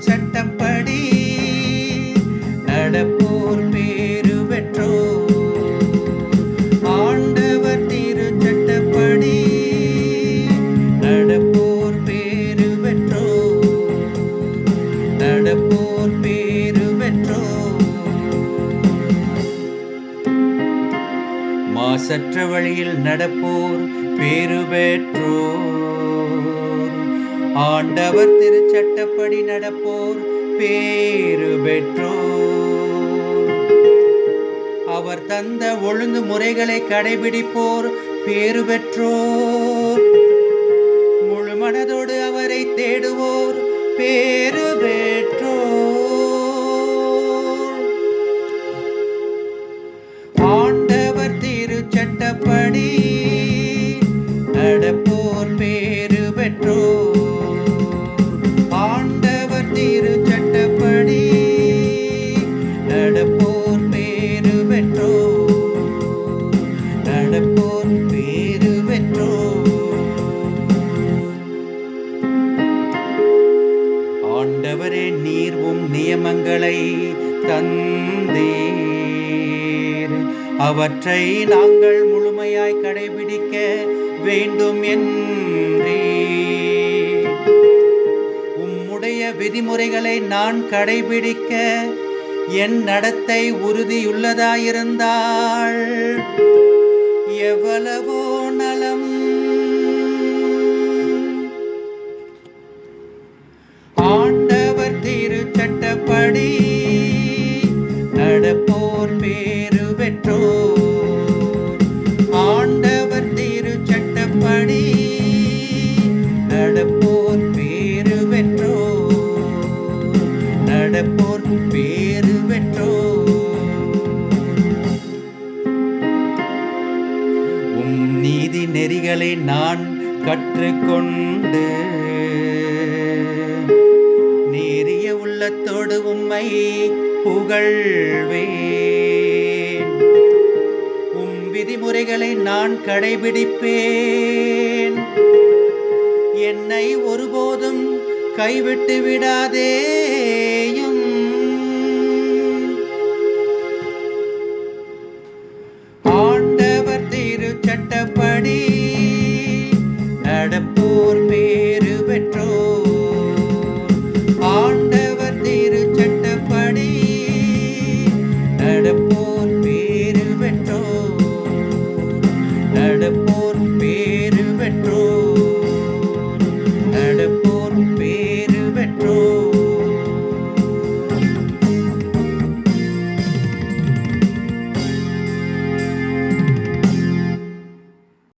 சட்டப்படி நடப்போர் பேரு பெற்றோ. ஆண்டவர் திரு சட்டப்படி நடப்போர் பேரு பெற்றோ. நடப்போர் பேரு பெற்றோ. மாசற்ற வழியில் நடப்போர் பேரு பெற்றோ. ஆண்டவர் திருச்சட்டப்படி நடப்போர் பேரு பெற்றோர். அவர் தந்த ஒழுங்கு முறைகளை கடைபிடிப்போர் பேரு பெற்றோர். முழு மனதோடு அவரை தேடுவோர் பேரு பெற்றோர். நியமங்களை தந்தீர். அவற்றை நாங்கள் முழுமையாய் கடைபிடிக்க வேண்டும் என்றே. உம்முடைய விதிமுறைகளை நான் கடைபிடிக்க என் நடத்தை உறுதியுள்ளதாயிருந்தாள் எவ்வளவோ நலம். ஆண்ட பெற்றோர் ஆண்டவர் திருச்சட்டப்படி நடப்போர் பேரு பெற்றோர் நடப்போர் பேரு பெற்றோர் உம் நீதி நெறிகளை நான் கற்றுக்கொண்டு நேரிய உள்ளத்தோடு உம்மை புகழ்வே விதிமுறைகளை நான் கடைபிடிப்பேன். என்னை ஒருபோதும் கைவிட்டு விடாதேயும். ஆண்டவர் திருச்சட்டப்படி சட்டப்படி